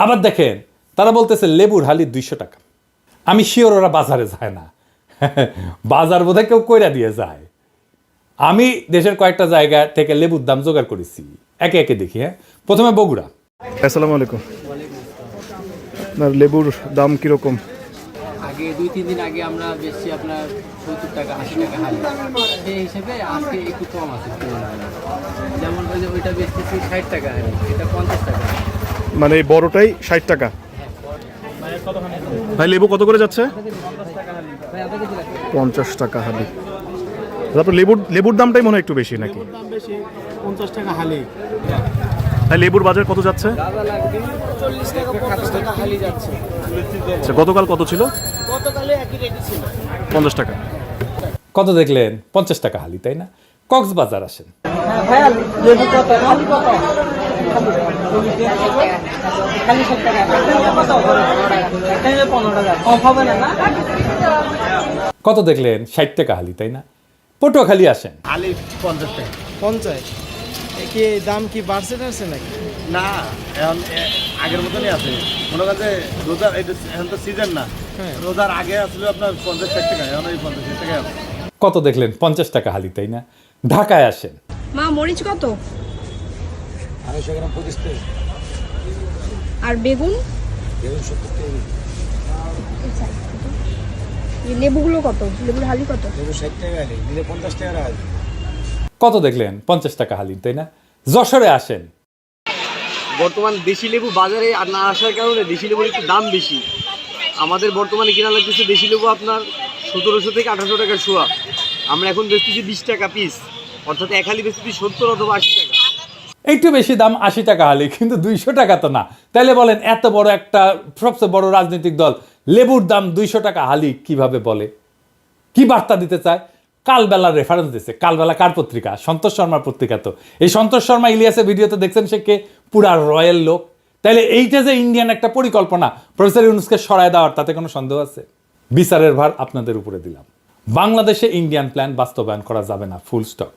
আবার দেখেন তারা বলতেছে লেবুর হালি দুইশো টাকা। আমি শিওর ওরা বাজারে যায় না। বাজার বোধহয় কেউ কইরা দিয়ে যায়। আমি দেশের কয়েকটা জায়গা থেকে লেবুর দাম জোগাড় করেছি। একে একে দেখি হ্যাঁ? প্রথমে বগুড়া। আসসালামু আলাইকুম। আপনার লেবুর দাম কীরকম? আগে দুই তিন দিন আগে আমরা বেশি আপনার সত্তর টাকা আশি টাকা হালি। সেই হিসেবে আজকে একটু কম আছে যেমন ওই যে ওইটা বেচতেছি ষাট টাকা হালি এটা পঞ্চাশ টাকা মানে এই বড়টাই ষাট টাকা। ভাই লেবু কত করে যাচ্ছে? পঞ্চাশ টাকা হালি। তারপর লেবুর লেবুর দামটাই মনে হয় একটু বেশি নাকি? পঞ্চাশ টাকা হালি। ভাই লেবুর বাজার কত যাচ্ছে? আচ্ছা গতকাল কত ছিল? পঞ্চাশ টাকা। কত দেখলেন? পঞ্চাশ টাকা হালি তাই না? কক্সবাজার আসেন। লেবু কত দেখলেন? ষাট টাকা হালি তাই না? পটুয়াখালী আসেন। আলি পঞ্চাশ টাকা। পঞ্চাশ? কি দাম কি বাড়ছে টাড়ছে নাকি? না এখন আগের মতনই আছে। মনে কাছে রোজার এটা এখন তো সিজন না। হ্যাঁ। রোজার আগে আসলে আপনার পঞ্চাশ ষাট টাকা এখন এই পঞ্চাশ ষাট টাকা। কত দেখলেন? পঞ্চাশ টাকা হালি তাই না? ঢাকায় আসেন। মা মরিচ কত? আর বেগুন? আচ্ছা, এই লেবুগুলো কত? লেবুর হালি কত? কত দেখলেন? পঞ্চাশ টাকা হালি তাই না? যশোরে আসেন। বর্তমান দেশি লেবু বাজারে আর না আসার কারণে দেশি লেবুর একটু দাম বেশি। আমাদের বর্তমানে কেনা লাগতেছে দেশি লেবু আপনার সতেরোশো থেকে আঠারোশো টাকার শোয়া আমরা এখন বেচতেছি বিশ টাকা পিস অর্থাৎ এক হালি বেচতেছি সত্তর অথবা আশি টাকা। একটু বেশি দাম আশি টাকা হালি, কিন্তু দুইশো টাকা তো না। তাইলে বলেন, এত বড় একটা, সবচেয়ে বড় রাজনৈতিক দল, লেবুর দাম দুইশো টাকা হালি কীভাবে বলে? কি বার্তা দিতে চায়? কালবেলার রেফারেন্স দিচ্ছে কালবেলা কার পত্রিকা? সন্তোষ শর্মার পত্রিকা তো। এই সন্তোষ শর্মা ইলিয়াসের ভিডিওতে দেখছেন সে কে? পুরা রয়্যাল লোক। তাইলে এইটা যে ইন্ডিয়ান একটা পরিকল্পনা, প্রফেসর ইউনুসকে সরায় দেওয়ার, তাতে কোনো সন্দেহ আছে? বিচারের ভার আপনাদের উপরে দিলাম। বাংলাদেশে ইন্ডিয়ান প্ল্যান বাস্তবায়ন করা যাবে না ফুল স্টপ